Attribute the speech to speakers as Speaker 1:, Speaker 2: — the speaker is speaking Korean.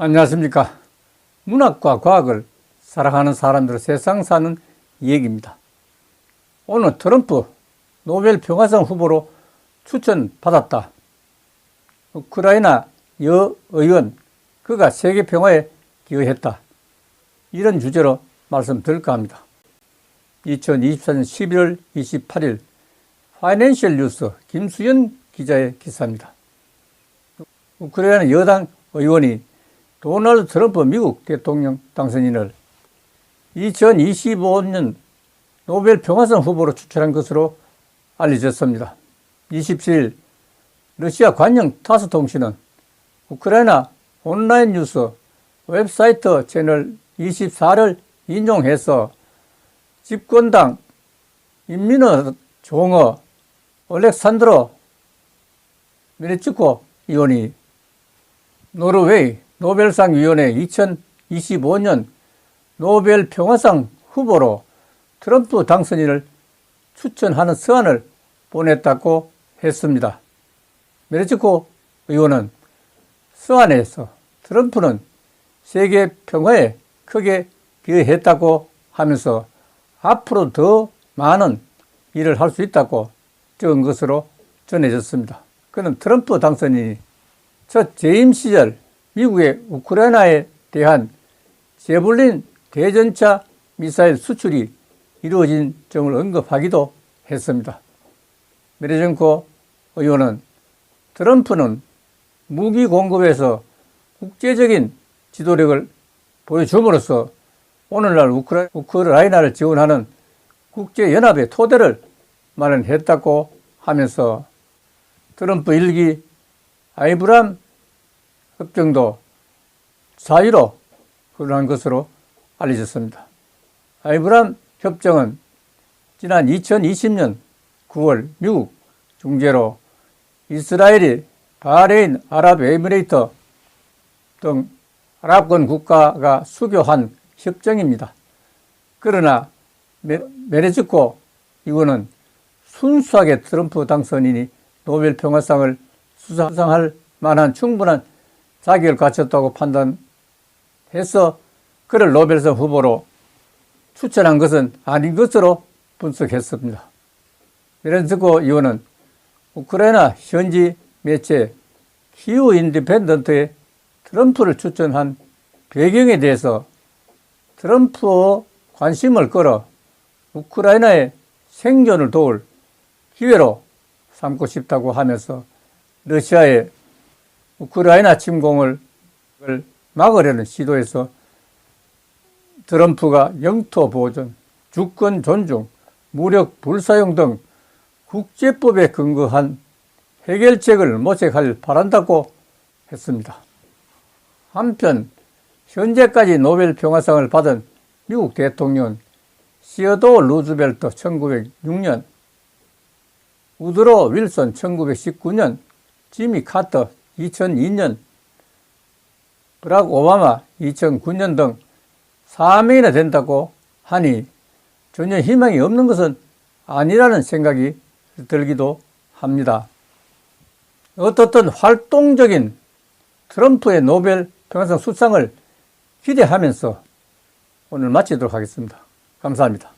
Speaker 1: 안녕하십니까. 문학과 과학을 사랑하는 사람들의 세상 사는 얘기입니다. 오늘 트럼프 노벨 평화상 후보로 추천받았다. 우크라이나 여 의원, 그가 세계 평화에 기여했다. 이런 주제로 말씀드릴까 합니다. 2024년 11월 28일 파이낸셜 뉴스 김수연 기자의 기사입니다. 우크라이나 여당 의원이 도널드 트럼프 미국 대통령 당선인을 2025년 노벨 평화상 후보로 추천한 것으로 알려졌습니다. 27일 러시아 관영 타스 통신은 우크라이나 온라인 뉴스 웹사이트 채널 24를 인용해서 집권당 인민의 종어 올렉산드로 메레츠코 의원이 노르웨이 노벨상 위원회 2025년 노벨 평화상 후보로 트럼프 당선인을 추천하는 서한을 보냈다고 했습니다. 메르츠코 의원은 서한에서 트럼프는 세계 평화에 크게 기여했다고 하면서 앞으로 더 많은 일을 할 수 있다고 적은 것으로 전해졌습니다. 그는 트럼프 당선인이 첫 재임 시절 미국의 우크라이나에 대한 제블린 대전차 미사일 수출이 이루어진 점을 언급하기도 했습니다. 메레젠코 의원은 트럼프는 무기 공급에서 국제적인 지도력을 보여줌으로써 오늘날 우크라, 우크라이나를 지원하는 국제연합의 토대를 마련했다고 하면서 트럼프 일기 아이브람 협정도 사유로 그러한 것으로 알려졌습니다. 아이브람 협정은 지난 2020년 9월 미국 중재로 이스라엘이 바레인 아랍에미레이트 등 아랍권 국가가 수교한 협정입니다. 그러나 메레즈코 이거는 순수하게 트럼프 당선인이 노벨 평화상을 수상할 만한 충분한 자격을 갖췄다고 판단해서 그를 노벨상 후보로 추천한 것은 아닌 것으로 분석했습니다. 메렌스코 의원은 우크라이나 현지 매체 키우 인디펜던트에 트럼프를 추천한 배경에 대해서 트럼프의 관심을 끌어 우크라이나의 생존을 도울 기회로 삼고 싶다고 하면서 러시아의 우크라이나 침공을 막으려는 시도에서 트럼프가 영토 보존, 주권 존중, 무력 불사용 등 국제법에 근거한 해결책을 모색할 바란다고 했습니다. 한편 현재까지 노벨 평화상을 받은 미국 대통령 시어도 루즈벨트 1906년, 우드로 윌슨 1919년, 지미 카터 2002년, 브락 오바마 2009년 등 4명이나 된다고 하니 전혀 희망이 없는 것은 아니라는 생각이 들기도 합니다. 어떻든 활동적인 트럼프의 노벨 평화상 수상을 기대하면서 오늘 마치도록 하겠습니다. 감사합니다.